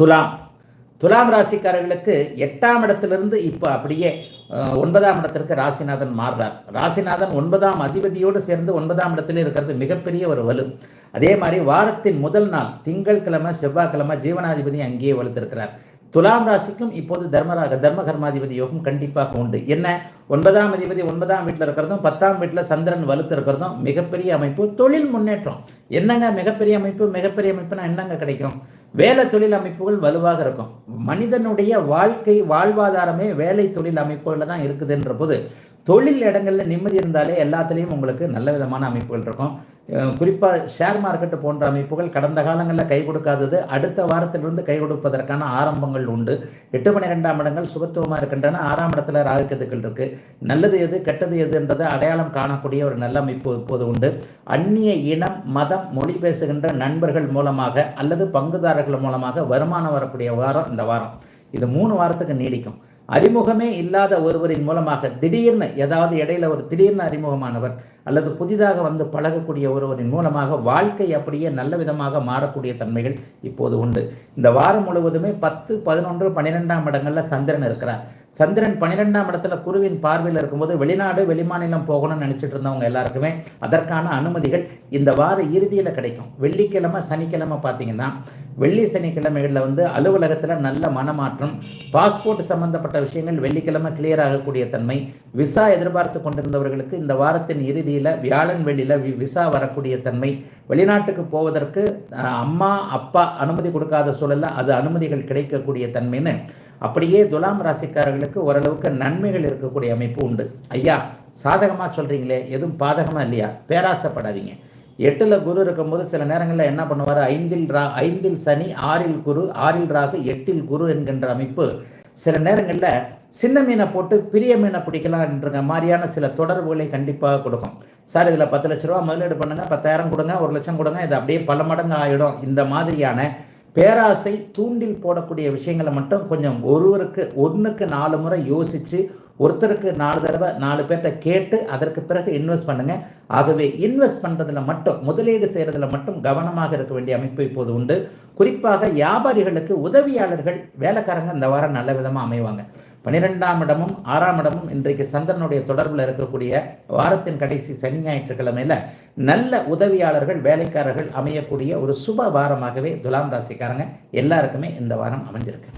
துலாம். துலாம் ராசிக்காரர்களுக்கு எட்டாம் இடத்திலிருந்து இப்போ அப்படியே ஒன்பதாம் இடத்திற்கு ராசிநாதன் மாறுறார். ராசிநாதன் ஒன்பதாம் அதிபதியோடு சேர்ந்து ஒன்பதாம் இடத்துல இருக்கிறது மிகப்பெரிய ஒரு வலு. அதே மாதிரி வாரத்தின் முதல் நாள் திங்கள்கிழமை செவ்வாய்க்கிழமை ஜீவனாதிபதி அங்கேயே வலுத்திருக்கிறார். துலாம் ராசிக்கும் இப்போது தர்மராக தர்ம கர்மாதிபதி யோகம் கண்டிப்பாக உண்டு. என்ன? ஒன்பதாம் அதிபதி ஒன்பதாம் வீட்டில் இருக்கிறதும் பத்தாம் வீட்டில் சந்திரன் வலுத்து இருக்கிறதும் மிகப்பெரிய அமைப்பு தொழில் முன்னேற்றம். என்னங்க மிகப்பெரிய அமைப்பு? மிகப்பெரிய அமைப்புனா என்னங்க கிடைக்கும்? வேலை தொழில் அமைப்புகள் வலுவாக இருக்கும். மனிதனுடைய வாழ்க்கை வாழ்வாதாரமே வேலை தொழில் அமைப்புகளில் தான் இருக்குதுன்ற போது தொழில் இடங்களில் நிம்மதி இருந்தாலே எல்லாத்துலேயும் உங்களுக்கு நல்ல விதமான அமைப்புகள் இருக்கும். குறிப்பாக ஷேர் மார்க்கெட் போன்ற அமைப்புகள் கடந்த காலங்களில் கை கொடுக்காதது அடுத்த வாரத்திலிருந்து கை கொடுப்பதற்கான ஆரம்பங்கள் உண்டு. எட்டு மணி ரெண்டாம் இடங்கள் சுபத்துவமாக இருக்கின்றன. ஆறாம் இடத்துல ராகுக்கதுக்கள் இருக்குது நல்லது எது கெட்டது எது என்றதை அடையாளம் காணக்கூடிய ஒரு நல்ல அமைப்பு இப்போது உண்டு. அந்நிய இனம் மதம் மொழி பேசுகின்ற நண்பர்கள் மூலமாக அல்லது பங்குதாரர்கள் மூலமாக வருமானம் வரக்கூடிய வாரம் இந்த வாரம். இது மூணு வாரத்துக்கு நீடிக்கும். அறிமுகமே இல்லாத ஒருவரின் மூலமாக திடீர்னு ஏதாவது இடையில ஒரு திடீர்னு அறிமுகமானவர் அல்லது புதிதாக வந்து பழகக்கூடிய ஒருவரின் மூலமாக வாழ்க்கை அப்படியே நல்ல விதமாக மாறக்கூடிய தன்மைகள் இப்போது உண்டு. இந்த வாரம் முழுவதுமே பத்து பதினொன்று பன்னிரெண்டாம் இடங்களில் சந்திரன் இருக்கிறார். சந்திரன் பன்னிரெண்டாம் இடத்துல குருவின் பார்வையில் இருக்கும்போது வெளிநாடு வெளிமாநிலம் போகணும்னு நினச்சிட்டு இருந்தவங்க எல்லாருக்குமே அதற்கான அனுமதிகள் இந்த வார இறுதியில் கிடைக்கும். வெள்ளிக்கிழமை சனிக்கிழமை பார்த்தீங்கன்னா வெள்ளி சனிக்கிழமைகளில் வந்து அலுவலகத்தில் நல்ல மனமாற்றம் பாஸ்போர்ட் சம்பந்தப்பட்ட விஷயங்கள் வெள்ளிக்கிழமை கிளியர் ஆகக்கூடிய தன்மை விசா எதிர்பார்த்து கொண்டிருந்தவர்களுக்கு இந்த வாரத்தின் இறுதியில் வியாழன் வெள்ளியில் வி- விசா வரக்கூடிய தன்மை வெளிநாட்டுக்கு போவதற்கு அம்மா அப்பா அனுமதி கொடுக்காத சூழலில் அது அனுமதிகள் கிடைக்கக்கூடிய தன்மைன்னு அப்படியே துலாம் ராசிக்காரர்களுக்கு ஓரளவுக்கு நன்மைகள் இருக்கக்கூடிய அமைப்பு உண்டு. ஐயா சாதகமாக சொல்கிறீங்களே எதுவும் பாதகமாக இல்லையா? பேராசைப்படாதீங்க. எட்டில் குரு இருக்கும்போது சில நேரங்களில் என்ன பண்ணுவார்? ஐந்தில் ரா ஐந்தில் சனி ஆறில் குரு ஆறில் ராகு எட்டில் குரு என்கின்ற அமைப்பு. சில நேரங்களில் சின்ன மீனை போட்டு பெரிய மீனை பிடிக்கலாம்ன்ற மாதிரியான சில தொடர்புகளை கண்டிப்பாக கொடுக்கும். சார் இதில் பத்து லட்ச ரூபா முதலீடு பண்ணுங்கள் பத்தாயிரம் கொடுங்க ஒரு லட்சம் கொடுங்க இது அப்படியே பல மடங்கு ஆகிடும் இந்த மாதிரியான பேராசை தூண்டில் போடக்கூடிய விஷயங்களை மட்டும் கொஞ்சம் ஒருவருக்கு ஒன்றுக்கு நாலு முறை யோசித்து ஒருத்தருக்கு நாலு தடவை நாலு பேர்கிட்ட கேட்டு அதற்கு பிறகு இன்வெஸ்ட் பண்ணுங்க. ஆகவே இன்வெஸ்ட் பண்ணுறதுல மட்டும் முதலீடு செய்கிறதுல மட்டும் கவனமாக இருக்க வேண்டிய அமைப்பு இப்போது உண்டு. குறிப்பாக வியாபாரிகளுக்கு உதவியாளர்கள் வேலைக்காரங்க இந்த வாரம் நல்ல விதமாக அமைவாங்க. பன்னிரெண்டாம் இடமும் ஆறாம் இடமும் இன்றைக்கு சந்திரனுடைய தொடர்பில் இருக்கக்கூடிய வாரத்தின் கடைசி சனி ஞாயிற்றுக்கிழமையில் நல்ல உதவியாளர்கள் வேலைக்காரர்கள் அமையக்கூடிய ஒரு சுப வாரமாகவே துலாம் ராசிக்காரங்க எல்லாருக்குமே இந்த வாரம் அமைஞ்சிருக்கு.